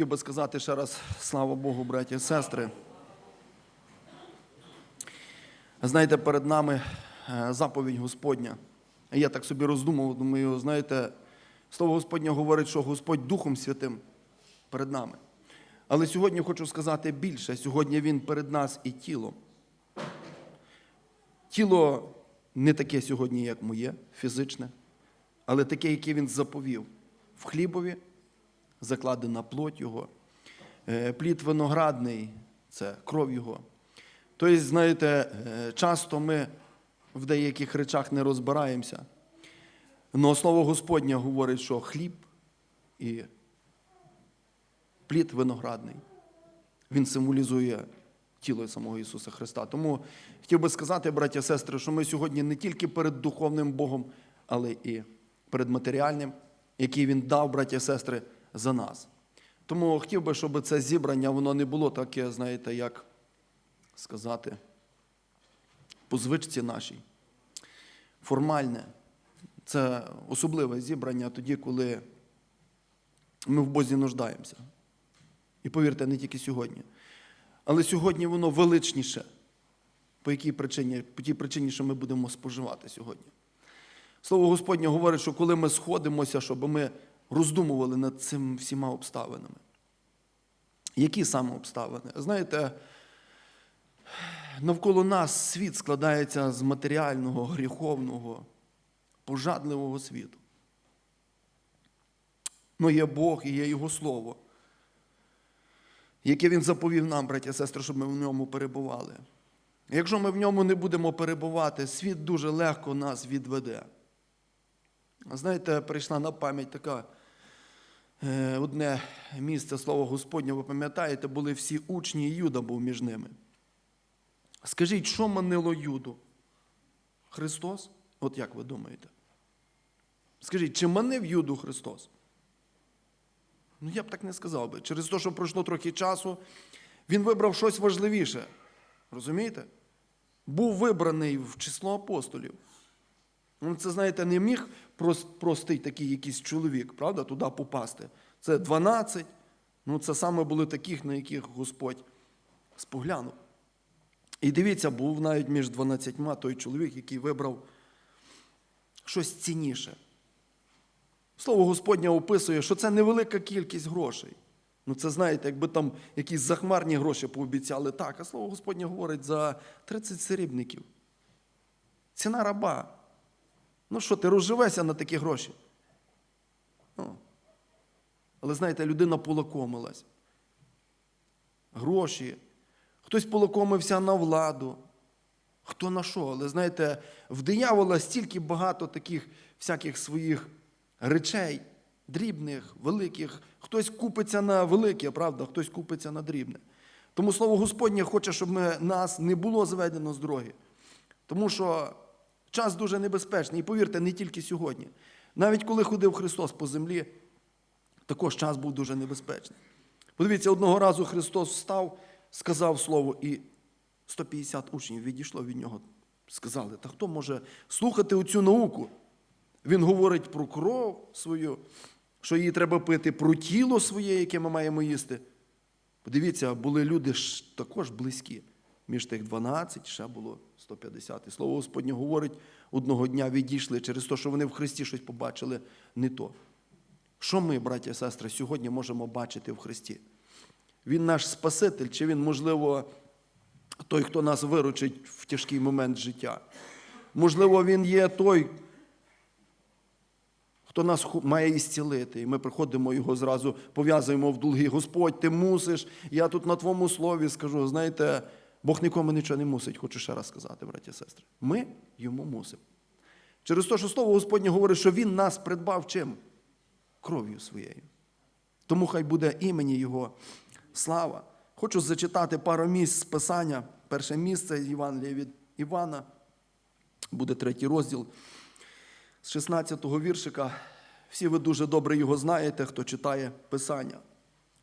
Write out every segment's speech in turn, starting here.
Хотів би сказати ще раз слава Богу, браті і сестри. Знаєте, перед нами е, заповідь Господня. Я так собі роздумав, думаю, знаєте, слово Господнє говорить, що Господь Духом Святим перед нами. Але сьогодні хочу сказати більше. Сьогодні Він перед нас і тілом. Тіло не таке сьогодні, як моє, фізичне, але таке, яке він заповів. В хлібові закладена плоть Його. Е, Плід виноградний це кров Його. Тобто, знаєте, е, часто ми в деяких речах не розбираємося. Но слово Господнє говорить, що хліб і плід виноградний. Він символізує тіло самого Ісуса Христа. Тому хотів би сказати, браття сестри, що ми сьогодні не тільки перед духовним Богом, але і перед матеріальним, який Він дав, браття сестри, за нас. Тому хотів би, щоб це зібрання воно не було таке, знаєте, як сказати, по звичці нашій. Формальне. Це особливе зібрання тоді, коли ми в Бозі нуждаємося. І повірте, не тільки сьогодні. Але сьогодні воно величніше. По якій причині? По тій причині, що ми будемо споживати сьогодні. Слово Господнє говорить, що коли ми сходимося, щоб ми роздумували над цим всіма обставинами. Які саме обставини? Знаєте, навколо нас світ складається з матеріального, гріховного, пожадливого світу. Ну, є Бог і є Його Слово, яке Він заповів нам, браття сестри, щоб ми в ньому перебували. Якщо ми в ньому не будемо перебувати, світ дуже легко нас відведе. Знаєте, прийшла на пам'ять така одне місце слово Господнє, ви пам'ятаєте, були всі учні, і Юда був між ними. Скажіть, що манило Юду? Христос? От як ви думаєте? Скажіть, чи манив Юду Христос? Ну, я б так не сказав би. Через те, що пройшло трохи часу, він вибрав щось важливіше. Розумієте? Був вибраний в число апостолів. Ну, Це, знаєте, не міг простий такий якийсь чоловік, правда, туди попасти. Це 12. Ну, це саме були таких, на яких Господь споглянув. І дивіться, був навіть між 12 той чоловік, який вибрав щось цінніше. Слово Господнє описує, що це невелика кількість грошей. Ну, це знаєте, якби там якісь захмарні гроші пообіцяли так, а слово Господнє говорить за 30 срібників. Ціна раба. Ну що, ти розживешся на такі гроші? Ну. Але знаєте, людина полакомилась. Гроші. Хтось полакомився на владу. Хто на що? Але знаєте, в диявола стільки багато таких всяких своїх речей, дрібних, великих. Хтось купиться на велике, правда, хтось купиться на дрібне. Тому слово Господнє хоче, щоб ми, нас не було зведено з дороги. Тому що час дуже небезпечний. І повірте, не тільки сьогодні. Навіть коли ходив Христос по землі, також час був дуже небезпечний. Подивіться, одного разу Христос встав, сказав слово, і 150 учнів відійшло від нього. Сказали, та хто може слухати оцю науку? Він говорить про кров свою, що її треба пити, про тіло своє, яке ми маємо їсти. Подивіться, були люди ж також близькі. Між тих 12 ще було 150. І слово Господнє говорить, одного дня відійшли через те, що вони в Христі щось побачили не то. Що ми, браття і сестри, сьогодні можемо бачити в Христі? Він наш Спаситель, чи він, можливо, той, хто нас виручить в тяжкий момент життя? Можливо, він є той, хто нас має ісцілити. І ми приходимо його зразу, пов'язуємо в долги. Господь, ти мусиш, я тут на твоєму слові скажу. Знаєте, Бог нікому нічого не мусить, хочу ще раз сказати, браті і сестри. Ми йому мусимо. Через те, що слово Господнє говорить, що Він нас придбав чим? Кров'ю своєю. Тому хай буде імені Його слава. Хочу зачитати пару місць з Писання. Перше місце Євангелія від Івана, буде третій розділ з 16-го віршика. Всі ви дуже добре його знаєте, хто читає Писання.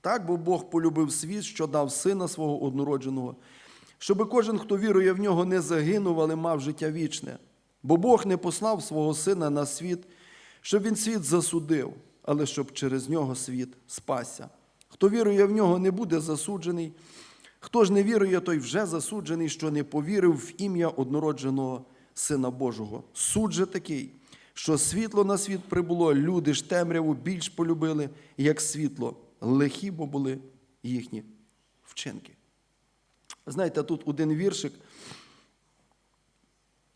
Так, бо Бог полюбив світ, що дав сина свого однородженого, щоби кожен, хто вірує в нього, не загинув, але мав життя вічне. Бо Бог не послав свого сина на світ, щоб він світ засудив, але щоб через нього світ спасся. Хто вірує в нього, не буде засуджений. Хто ж не вірує, той вже засуджений, що не повірив в ім'я однородженого Сина Божого. Суд же такий, що світло на світ прибуло, люди ж темряву більш полюбили, як світло. Лихі бо були їхні вчинки. Знаєте, тут один віршик,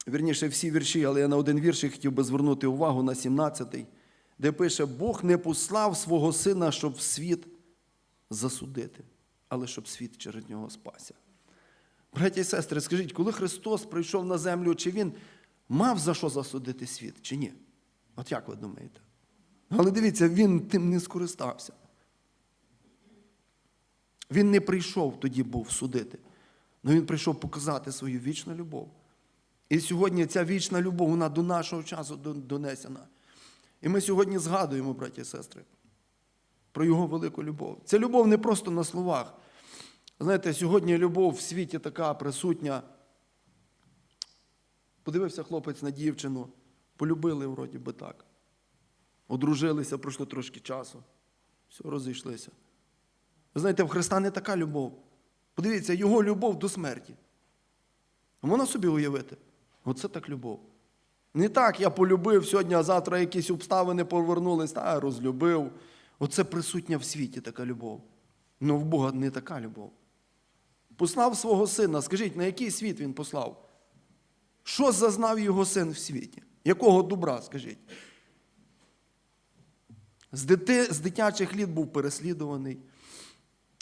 вірніше всі вірші, але я на один віршик хотів би звернути увагу на 17-й, де пише: Бог не послав свого сина, щоб світ засудити, але щоб світ через нього спася. Браті і сестри, скажіть, коли Христос прийшов на землю, чи Він мав за що засудити світ, чи ні? От як ви думаєте? Але дивіться, він тим не скористався. Він не прийшов тоді був судити, але він прийшов показати свою вічну любов. І сьогодні ця вічна любов, вона до нашого часу донесена. І ми сьогодні згадуємо, браті і сестри, про його велику любов. Ця любов не просто на словах. Знаєте, сьогодні любов в світі така присутня. Подивився хлопець на дівчину, полюбили вроді би так. Одружилися, пройшло трошки часу. Все, розійшлися. Ви знаєте, в Христа не така любов. Подивіться, його любов до смерті. Можна собі уявити? Оце так любов. Не так я полюбив сьогодні, а завтра якісь обставини повернулись, та розлюбив. Оце присутня в світі така любов. Ну в Бога не така любов. Послав свого сина. Скажіть, на який світ він послав? Що зазнав його син в світі? Якого добра, скажіть? З, дити, з дитячих літ був переслідуваний,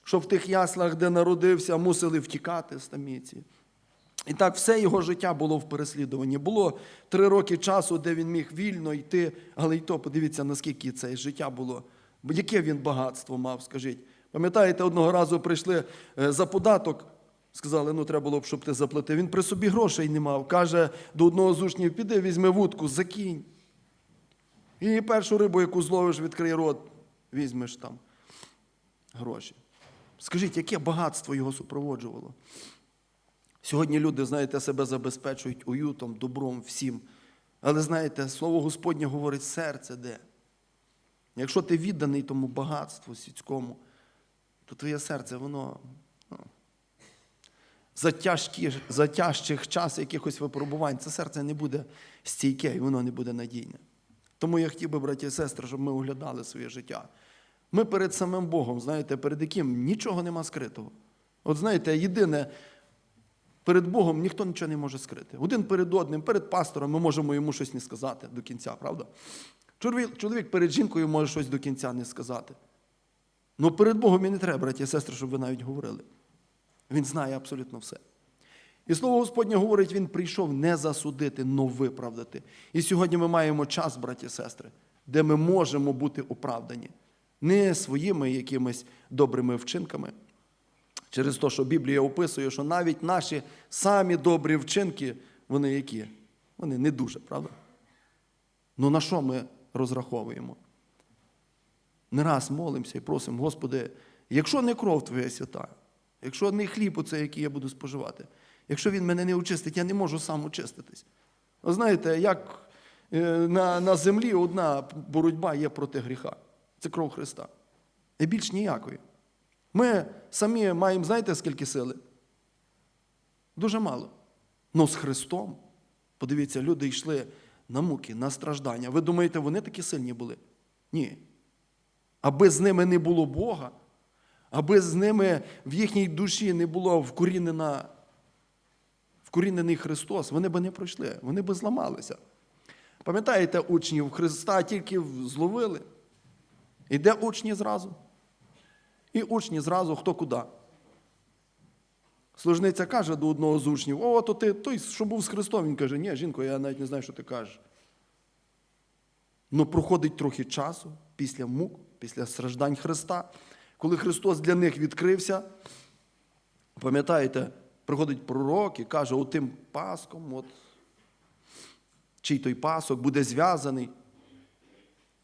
що в тих яслах, де народився, мусили втікати з таміці. І так все його життя було в переслідуванні. Було три роки часу, де він міг вільно йти, але й то подивіться, наскільки це життя було. Яке він багатство мав, скажіть. Пам'ятаєте, одного разу прийшли е, за податок, сказали, ну треба було б, щоб ти заплатив. Він при собі грошей не мав. Каже до одного з учнів, піди, візьми вудку, закинь. І першу рибу, яку зловиш, відкрий рот, візьмеш там гроші. Скажіть, яке багатство його супроводжувало? Сьогодні люди, знаєте, себе забезпечують уютом, добром, всім. Але знаєте, слово Господнє говорить, серце де. Якщо ти відданий тому багатству світському, то твоє серце, воно ну, за, тяжкі, за тяжчих час якихось випробувань, це серце не буде стійке і воно не буде надійне. Тому я хотів би, браті і сестри, щоб ми оглядали своє життя. Ми перед самим Богом, знаєте, перед яким нічого нема скритого. От знаєте, єдине, перед Богом ніхто нічого не може скрити. Один перед одним, перед пастором ми можемо йому щось не сказати до кінця, правда? Чоловік, перед жінкою може щось до кінця не сказати. Ну перед Богом і не треба, браті і сестри, щоб ви навіть говорили. Він знає абсолютно все. І слово Господнє говорить, Він прийшов не засудити, но виправдати. І сьогодні ми маємо час, браті і сестри, де ми можемо бути оправдані. Не своїми якимись добрими вчинками. Через те, що Біблія описує, що навіть наші самі добрі вчинки, вони які? Вони не дуже, правда? Ну на що ми розраховуємо? Не раз молимося і просимо, Господи, якщо не кров Твоя свята, якщо не хліб, оце, який я буду споживати, якщо він мене не очистить, я не можу сам очиститись. Ви знаєте, як е, на, на землі одна боротьба є проти гріха. Це кров Христа. І більш ніякої. Ми самі маємо, знаєте, скільки сили? Дуже мало. Но з Христом, подивіться, люди йшли на муки, на страждання. Ви думаєте, вони такі сильні були? Ні. Аби з ними не було Бога, аби з ними в їхній душі не було вкорінена, вкорінений Христос, вони би не пройшли, вони би зламалися. Пам'ятаєте, учнів Христа тільки зловили? Іде учні зразу. І учні зразу хто куди. Служниця каже до одного з учнів: О, то ти той, що був з Христом. Він каже, ні, жінко, я навіть не знаю, що ти кажеш. Ну, проходить трохи часу після мук, після страждань Христа, коли Христос для них відкрився. Пам'ятаєте, приходить пророк і каже, отим паском, от, чий той пасок буде зв'язаний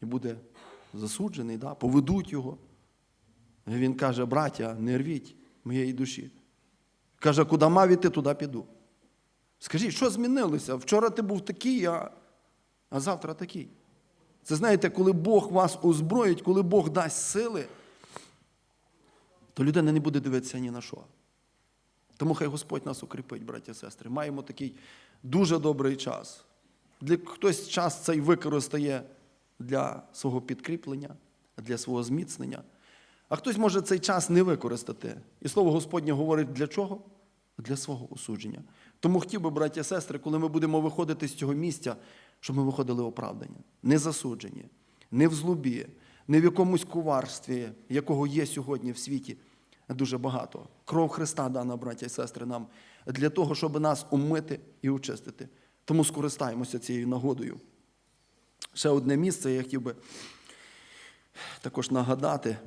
і буде засуджений, да? поведуть його. І він каже, браття, не рвіть моєї душі. Каже, куди мав іти, туди піду. Скажіть, що змінилося? Вчора ти був такий, а, а завтра такий. Це знаєте, коли Бог вас озброїть, коли Бог дасть сили, то людина не буде дивитися ні на що. Тому хай Господь нас укріпить, браті і сестри. Маємо такий дуже добрий час. Для хтось час цей використає для свого підкріплення, для свого зміцнення. А хтось може цей час не використати. І слово Господнє говорить для чого? Для свого осудження. Тому хотів би, браті і сестри, коли ми будемо виходити з цього місця, щоб ми виходили оправдані, не засуджені, не в злобі, не в якомусь коварстві, якого є сьогодні в світі дуже багато. Кров Христа дана, браття і сестри, нам для того, щоб нас умити і очистити. Тому скористаємося цією нагодою. Ще одне місце я хотів би також нагадати.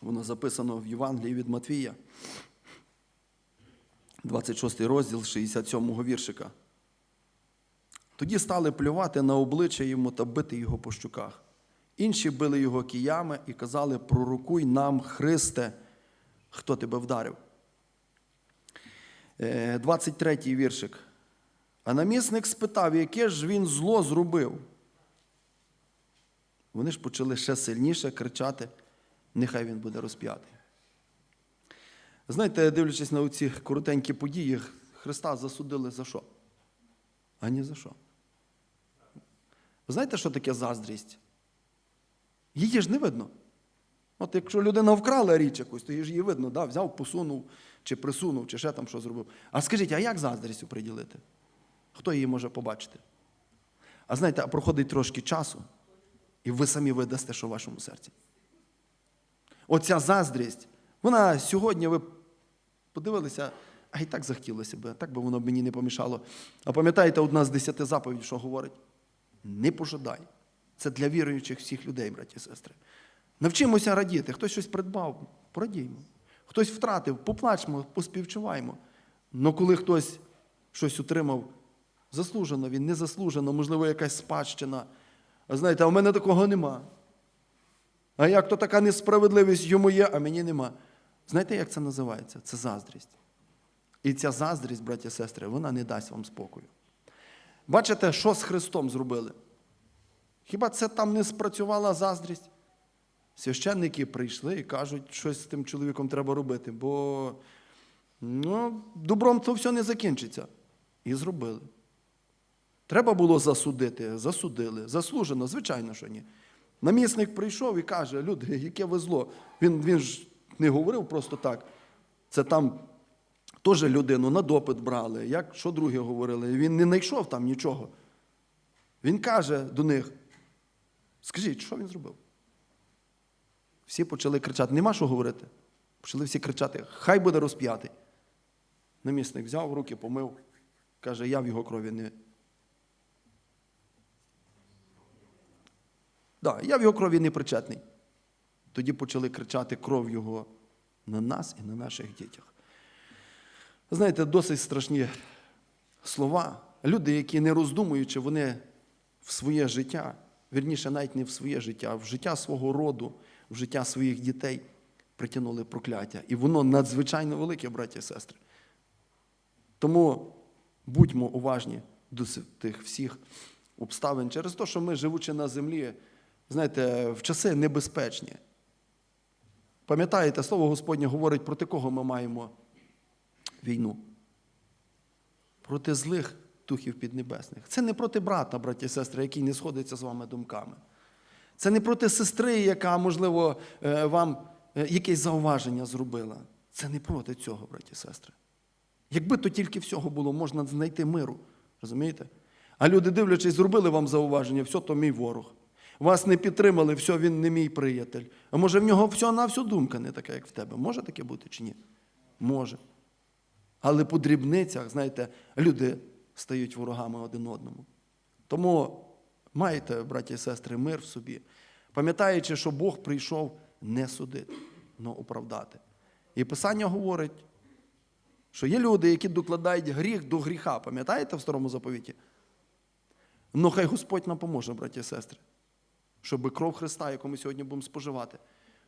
Воно записано в Євангелії від Матвія, 26 розділ 67 віршика. Тоді стали плювати на обличчя йому та бити його по щуках. Інші били його киями і казали: Пророкуй нам, Христе, хто тебе вдарив. 23 віршик. А намісник спитав, яке ж він зло зробив. Вони ж почали ще сильніше кричати, нехай він буде розп'ятий. Знаєте, дивлячись на ці коротенькі події, Христа засудили за що? А ні за що. Ви знаєте, що таке заздрість? Її ж не видно. От якщо людина вкрала річ якусь, то її видно, да? взяв, посунув, чи присунув, чи ще там що зробив. А скажіть, а як заздрістю приділити? Хто її може побачити? А знаєте, а проходить трошки часу, і ви самі видасте, що в вашому серці. Оця заздрість, вона сьогодні ви подивилися, а і так захотілося б, так би воно мені не помішало. А пам'ятаєте, одна з десяти заповідей, що говорить? Не пожадай. Це для віруючих всіх людей, браті і сестри. Навчимося радіти. Хтось щось придбав, порадіймо. Хтось втратив, поплачмо, поспівчуваємо. Но коли хтось щось отримав заслужено, він не заслужено, можливо, якась спадщина. А знаєте, а в мене такого нема. А як то така несправедливість йому є, а мені нема. Знаєте, як це називається? Це заздрість. І ця заздрість, браті сестри, вона не дасть вам спокою. Бачите, що з Христом зробили? Хіба це там не спрацювала заздрість? Священники прийшли і кажуть, щось з тим чоловіком треба робити, бо ну, добром це все не закінчиться. І зробили. Треба було засудити, засудили, заслужено, звичайно, що ні. Намісник прийшов і каже, люди, яке ви зло. Він, він ж не говорив просто так. Це там теж людину на допит брали, як що другі говорили. Він не знайшов там нічого. Він каже до них: скажіть, що він зробив? Всі почали кричати, нема що говорити. Почали всі кричати, хай буде розп'ятий. Намісник взяв руки, помив, каже, я в його крові не. Да, я в його крові не причетний. Тоді почали кричати кров його на нас і на наших дітях. Знаєте, досить страшні слова. Люди, які не роздумуючи, вони в своє життя, вірніше, навіть не в своє життя, а в життя свого роду, в життя своїх дітей притягнули прокляття. І воно надзвичайно велике, браті і сестри. Тому будьмо уважні до тих всіх обставин через те, що ми, живучи на землі, знаєте, в часи небезпечні. Пам'ятаєте, слово Господнє говорить, проти кого ми маємо війну? Проти злих духів піднебесних. Це не проти брата, браті і сестри, який не сходиться з вами думками. Це не проти сестри, яка, можливо, е, вам е, якесь зауваження зробила. Це не проти цього, браті і сестри. Якби то тільки всього було, можна знайти миру. Розумієте? А люди, дивлячись, зробили вам зауваження, все, то мій ворог. Вас не підтримали, все, він не мій приятель. А може в нього все на всю думка не така, як в тебе. Може таке бути чи ні? Може. Але по дрібницях, знаєте, люди стають ворогами один одному. Тому майте, браті і сестри, мир в собі, пам'ятаючи, що Бог прийшов не судити, але оправдати. І Писання говорить, що є люди, які докладають гріх до гріха. Пам'ятаєте в старому заповіті? Ну, хай Господь нам поможе, браті і сестри, щоб кров Христа, яку ми сьогодні будемо споживати,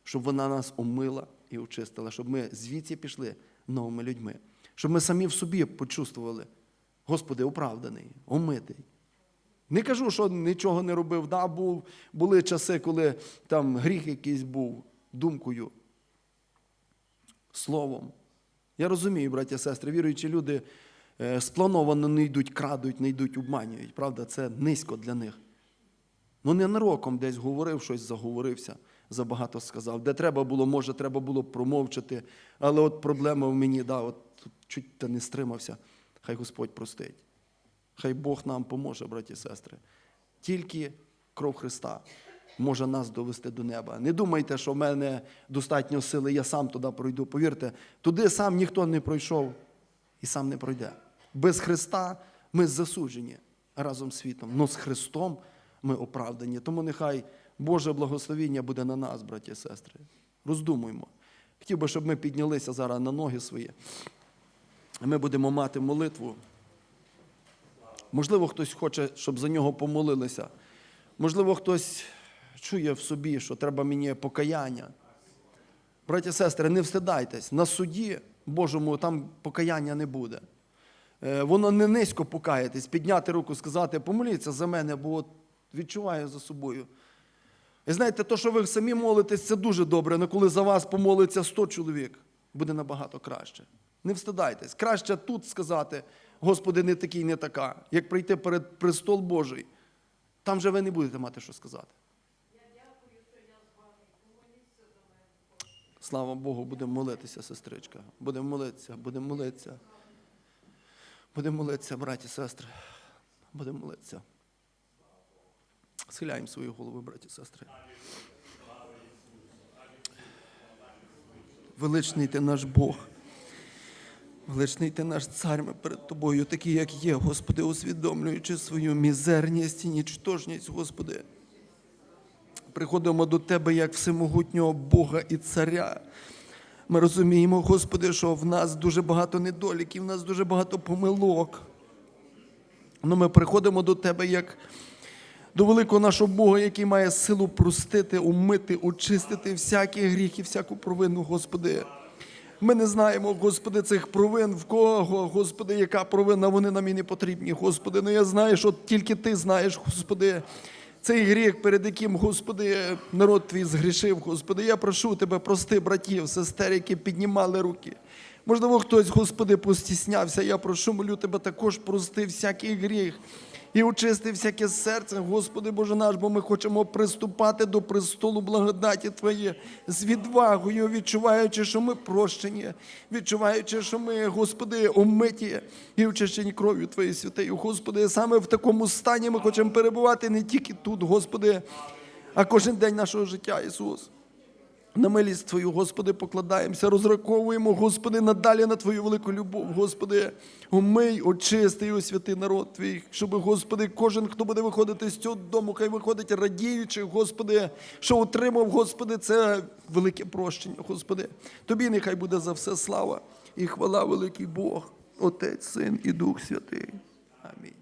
щоб вона нас умила і очистила, щоб ми звідси пішли новими людьми, щоб ми самі в собі почувствували, Господи, оправданий, омитий, Не кажу, що нічого не робив. Да, був, були часи, коли там гріх якийсь був думкою, словом. Я розумію, браття сестри, віруючі люди е, сплановано не йдуть, крадуть, не йдуть, обманюють. Правда, це низько для них. Ну, ненароком десь говорив щось, заговорився, забагато сказав. Де треба було, може, треба було промовчати. Але от проблема в мені, да, от чуть та не стримався. Хай Господь простить. Хай Бог нам поможе, браті і сестри. Тільки кров Христа може нас довести до неба. Не думайте, що в мене достатньо сили, я сам туди пройду. Повірте, туди сам ніхто не пройшов і сам не пройде. Без Христа ми засуджені разом з світом. але з Христом ми оправдані. Тому нехай Боже благословіння буде на нас, браті і сестри. Роздумуємо. Хотів би, щоб ми піднялися зараз на ноги свої. Ми будемо мати молитву. Можливо, хтось хоче, щоб за нього помолилися. Можливо, хтось чує в собі, що треба мені покаяння. Браті сестри, не встидайтесь, на суді Божому там покаяння не буде. Е, Воно не низько покаятись, підняти руку, сказати, помоліться за мене, бо от відчуваю за собою. І знаєте, то, що ви самі молитесь, це дуже добре, але коли за вас помолиться 100 чоловік, буде набагато краще. Не встидайтесь. Краще тут сказати, Господи, не такий, не така, як прийти перед престол Божий. Там же ви не будете мати що сказати. Слава Богу, будемо молитися, сестричка. Будемо молитися, будемо молитися. Будемо молитися, браті, сестри. Будемо молитися. Схиляємо свої голови, браті, сестри. Величний ти наш Бог. Величний ти наш цар, ми перед тобою, такий, як є, Господи, усвідомлюючи свою мізерність і нічтожність, Господи. Приходимо до Тебе як всемогутнього Бога і Царя. Ми розуміємо, Господи, що в нас дуже багато недоліків, в нас дуже багато помилок. Но ми приходимо до Тебе як до великого нашого Бога, який має силу простити, умити, очистити всякі гріхи, всяку провину, Господи. Ми не знаємо, Господи, цих провин, в кого, Господи, яка провина, вони нам і не потрібні, Господи. Ну я знаю, що тільки Ти знаєш, Господи, цей гріх, перед яким, Господи, народ твій згрішив, Господи. Я прошу Тебе, прости братів, сестер, які піднімали руки. Можливо, хтось, Господи, постіснявся. Я прошу, молю Тебе також прости всякий гріх і очисти всяке серце, Господи Боже наш, бо ми хочемо приступати до престолу благодаті Твоєї з відвагою, відчуваючи, що ми прощені, відчуваючи, що ми, Господи, омиті і очищені кров'ю Твоєю святою. Господи, саме в такому стані ми хочемо перебувати не тільки тут, Господи, а кожен день нашого життя, Ісус. На милість Твою, Господи, покладаємося, розраховуємо, Господи, надалі на Твою велику любов, Господи, умий, очисти і освяти народ Твій, щоб, Господи, кожен, хто буде виходити з цього дому, хай виходить радіючи, Господи, що отримав, Господи, це велике прощення, Господи. Тобі нехай буде за все слава і хвала, великий Бог, Отець, Син і Дух Святий. Амінь.